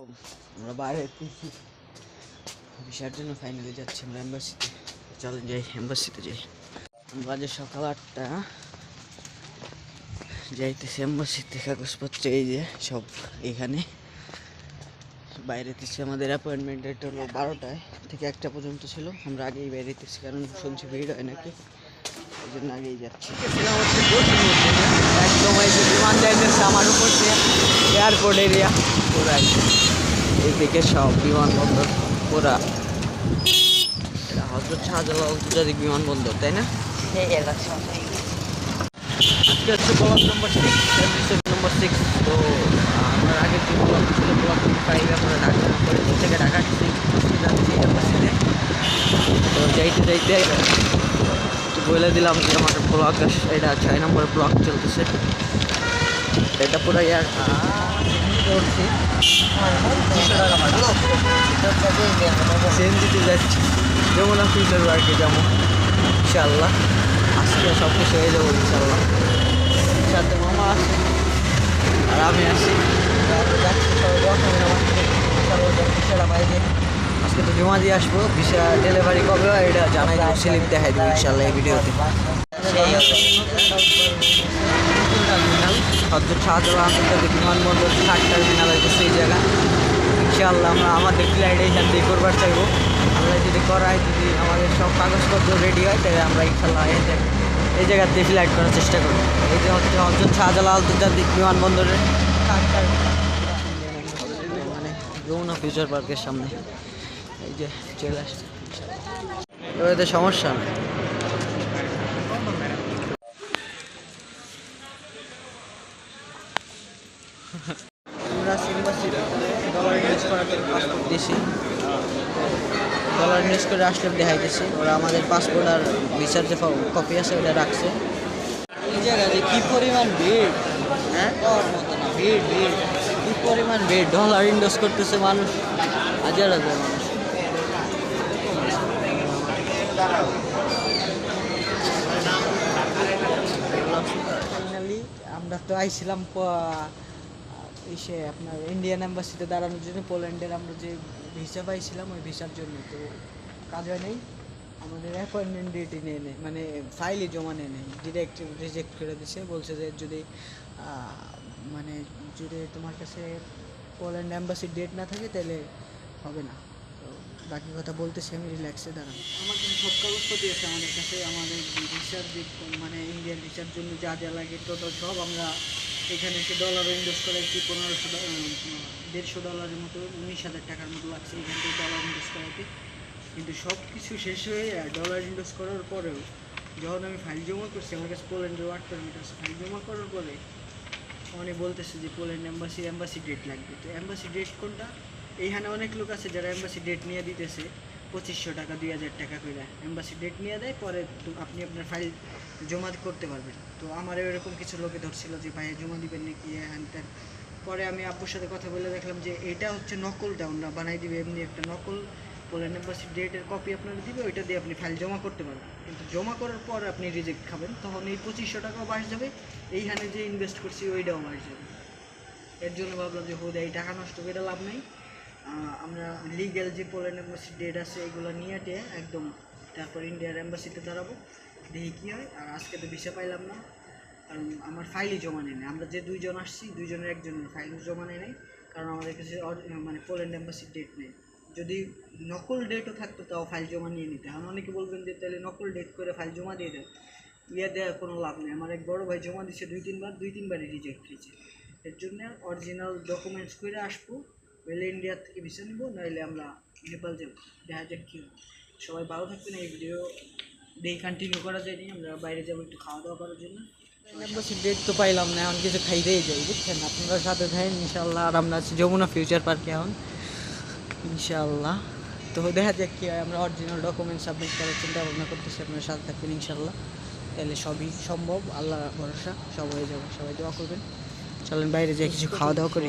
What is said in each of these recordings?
আমরা বাইরে এসেছি। ভিসার জন্য ফাইনালি যাচ্ছি আমরা এম্বাসিতে চলেন যাই এম্বাসিতে যাই। আমরা বাজে সকাল আটটা, যাইতেছি এম্বাসিতে কাগজপত্র, এই যে সব এখানে। বাইরে তেছি আমাদের অ্যাপয়েন্টমেন্ট ডেট হলো বারোটায় থেকে একটা পর্যন্ত ছিল। আমরা আগেই বাইরে তেছি কারণ শুনছি ভিড় হয় নাকি। এই জন্য আগেই যাচ্ছি। একদম এই যে বিমান যাইতেছে আমার উপর দিয়ে এয়ারপোর্ট এরিয়া এইদিকে সব বিমানবন্দর পুরা। এটা হজরত শাহজালাল আন্তর্জাতিক বিমানবন্দর তাই না? আজকে হচ্ছে block number six episode number six তো আমার আগের যে ব্লক ছিল ব্লক নম্বর ফাইভ আমরা ঢাকা করে থেকে ঢাকা যাচ্ছি এম্বাসিতে তো। যাইতে যাইতে একটু বলে দিলাম যে আমার ব্লক এটা ছয় নম্বর ব্লক চলতেছে। এটা পুরো ইয়ার করছি। সিএনজিতে যাচ্ছি। যমুনা ফিল্টার পার্কে যাব ইনশাল্লাহ আজকে সব কিছু হয়ে যাব ইনশাল্লাহ সাথে মামা আছে আর আমি আমরা যাচ্ছি পাই যাই। আজকে তো জমা দিয়ে আসব ভিসা ডেলিভারি কবে এটা জানাই দেবো স্লিপ দেখাই দেবো ইনশাল্লাহ এই ভিডিওতে। হজরত শাহজালাল আন্তর্জাতিক বিমানবন্দর থার্ড টার্মিনাল হচ্ছে সেই জায়গা ইনশাআল্লাহ আমরা আমাদের ফ্লাইট এইখান দিয়ে করবার চাইব। আমরা যদি করাই, যদি আমাদের সব কাগজপত্র রেডি হয়, তাহলে আমরা ইনশাল্লাহ এই জায়গা এই জায়গাতে ফ্লাইট করার চেষ্টা করব। এই যে হচ্ছে হজরত শাহজালাল আন্তর্জাতিক বিমানবন্দরের থার্ড টার্মিনাল মানে যমুনা ফিউচার পার্কের সামনে। এই যে চলে আসছে। সমস্যা না। আমরা ডলার ইউজ করার পাসপোর্ট দিয়েছি। ডলার ইউজ করে আসলে দেখাইতেছি। ওরা আমাদের পাসপোর্ট আর ভিসার যে কপি আছে ওটা রাখছে। এই কী পরিমাণ ভিড়? হ্যাঁ? ভিড় ভিড়। কী পরিমাণ ভিড়? ডলার ইনভেস্ট করতেছে মানুষ। হাজার হাজার মানুষ। ফাইনালি আমরা তো আইছিলাম ইসে আপনার ইন্ডিয়ান এম্বাসিতে দাঁড়ানোর জন্য পোল্যান্ডের আমরা যে ভিসা পাইছিলাম, ওই ভিসার জন্য তো কাজ হয় নাই। আমাদের অ্যাপয়েন্টমেন্ট ডেট নিয়ে নেই মানে ফাইলে জমা নিয়ে নেই। ডিরেক্ট রিজেক্ট করে দিছে, বলছে যে যদি মানে যদি তোমার কাছে পোল্যান্ড অ্যাম্বাসির ডেট না থাকে, তাহলে হবে না। তো বাকি কথা বলতেছি আমি রিল্যাক্সে দাঁড়ান। আমার কাছে সব কাগজপত্র আছে, আমাদের কাছে, আমাদের ভিসার মানে ইন্ডিয়ান ভিসার জন্য যা যা লাগে টোটাল সব আমরা এখানে একটি ডলার ইনভেস্ট করে একটি পনেরোশো দেড়শো ডলারের মতো, উনিশ হাজার টাকার মতো লাগছে এখান থেকে ডলার ইনভেস্ট করাতে। কিন্তু সব কিছু শেষ হয়ে ডলার ইনভেস্ট করার পরেও যখন আমি ফাইল জমা করছি, আমার কাছে পোল্যান্ডের ওয়ার্ক পারমিট আছে। ফাইল জমা করার পরে অনেক বলতেছে যে পোল্যান্ড এম্বাসি এম্বাসি ডেট লাগবে। তো এম্বাসি ডেট কোনটা? এইখানে অনেক লোক আছে যারা এম্বাসি ডেট নিয়ে দিতেছে। পঁচিশশো টাকা, দুই হাজার টাকা করে এম্বাসি ডেট নিয়ে দেয়, পরে আপনি আপনার ফাইল জমা করতে পারবেন। তো আমার এরকম কিছু লোকে ধরছিল যে ভাই জমা দিবেন নাকি? হ্যান ত্যান পরে আমি আব্বুর সাথে কথা বলে দেখলাম যে, এটা হচ্ছে নকলটা ওরা বানাই দিবে, এমনি একটা নকল পোল্যান্ড এম্বাসি ডেটের কপি আপনারা দিবে, ওইটা দিয়ে আপনি ফাইল জমা করতে পারবেন। কিন্তু জমা করার পর আপনি রিজেক্ট খাবেন, তখন এই পঁচিশশো টাকাও বাস যাবে, এইখানে যে ইনভেস্ট করছি, ওইটাও বাস যাবে। এর জন্য ভাবলাম যে হোদ এই টাকা নষ্ট করে লাভ নেই। আমরা লিগ্যাল যে পোল্যান্ড এম্বাসি ডেট আছে, এগুলো নিয়ে একদম তারপর ইন্ডিয়ার এম্বাসিতে দাঁড়াবো। দেখি কী হয়। আর আজকে তো ভিসা পাইলাম না, কারণ আমার ফাইলই জমা নেই। আমরা যে দুইজন আসছি, দুইজনের একজনের ফাইল জমা নেই নাই, কারণ আমাদের কাছে মানে পোল্যান্ড এম্বাসির ডেট নেই। যদি নকল ডেটও থাকতো, তাও ফাইল জমা নিয়ে নিতে। এখন অনেকে বলবেন যে, তাহলে নকল ডেট করে ফাইল জমা দিয়ে দেয় ইয়ে দেওয়ার কোনো লাভ নেই। আমার এক বড় ভাই জমা দিচ্ছে দুই, তিনবার, দুই, তিনবারই রিজেক্ট হয়েছে। এর জন্য অরিজিনাল ডকুমেন্টস করে আসব। হইলে ইন্ডিয়ার থেকে ভিসা নিবো নইলে আমরা নেপাল যাব। দেখা যাক কী। সবাই ভালো থাকবেন, এই ভিডিও ডে কন্টিনিউ করা যায়নি। আমরা বাইরে যাব একটু খাওয়া দাওয়া করার জন্য। ডেট তো পাইলাম না, এখন কিছু খাইতেই যাই, বুঝছেন? আপনারা সাথে থাকেন ইনশাল্লাহ আর আমরা আছি যমুনা ফিউচার পার্কে এখন। ইনশাল্লাহ তো দেখা যাক কী হয়, আমরা অরিজিনাল ডকুমেন্ট সাবমিট করার চিন্তা ভাবনা করতেছি, আপনার সাথে থাকবেন ইনশাল্লাহ তাহলে সবই সম্ভব আল্লাহ ভরসা সব হয়ে যাবে, সবাই দোয়া করবেন। চলেন বাইরে যাই, কিছু খাওয়া দাওয়া করি।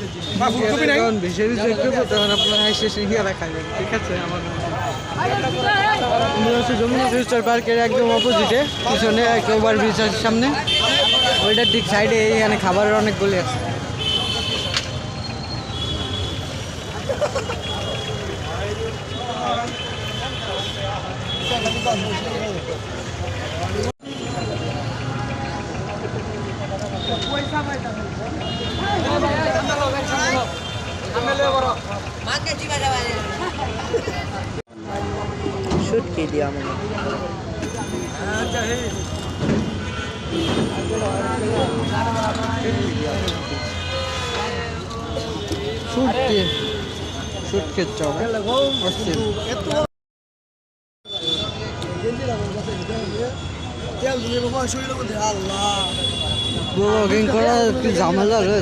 যখন বেশি বেশি করব তখন আপনার খাইবেন ঠিক আছে? আমার হচ্ছে যমুনা ফিউচার পার্কের একদম অপোজিটে পিছনে একটা ব্রিজ আছে সামনে। ওইটার ঠিক সাইডে এখানে খাবারের অনেকগুলি আছে। শুটকি দিয়া মনে শুটকি শুটকির চপ।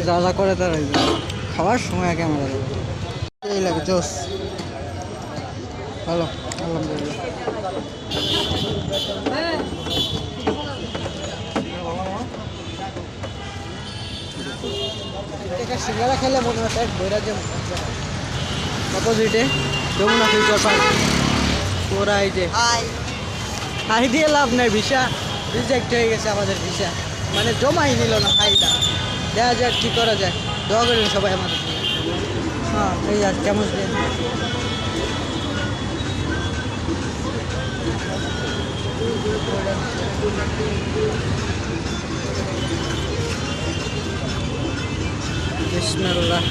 যা যা করে তারাই। খাওয়ার সময় ক্যামেরা এই লাগে জোস। ভালো আলহামদুলিল্লাহ। সিঙ্গারা খেলে মনে হয় বইরা যে অপোজিটে যমুনা ফিউচার পার্ক পুরা এই যে হাই দিয়ে লাভ নাই ভিসা। রিজেক্ট হয়ে গেছে আমাদের ভিসা। মানে জমাই নিল না ফাইদা দেখা যাক কি করা যায়। দোয়া করেন সবাই আমাদের। হ্যাঁ এই আর কেমন বিসমিল্লাহ।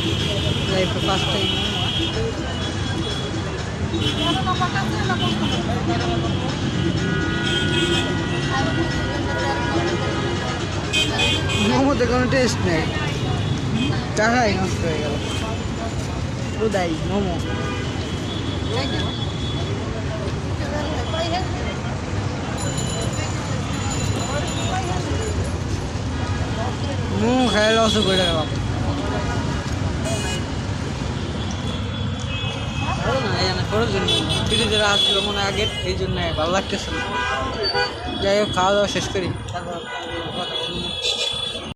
লাইফে ফার্স্ট টাইম মোমোতে কোনো টেস্ট নেই। টাকাই নষ্ট হয়ে গেল। উদাই, মোমো। মোমো খাই লস করে গেলাম করার জন্য। ফ্রিজে আসছিল মনে আগে এই জন্য ভালো লাগতেছে যাই হোক, খাওয়া দাওয়া শেষ করি, তারপর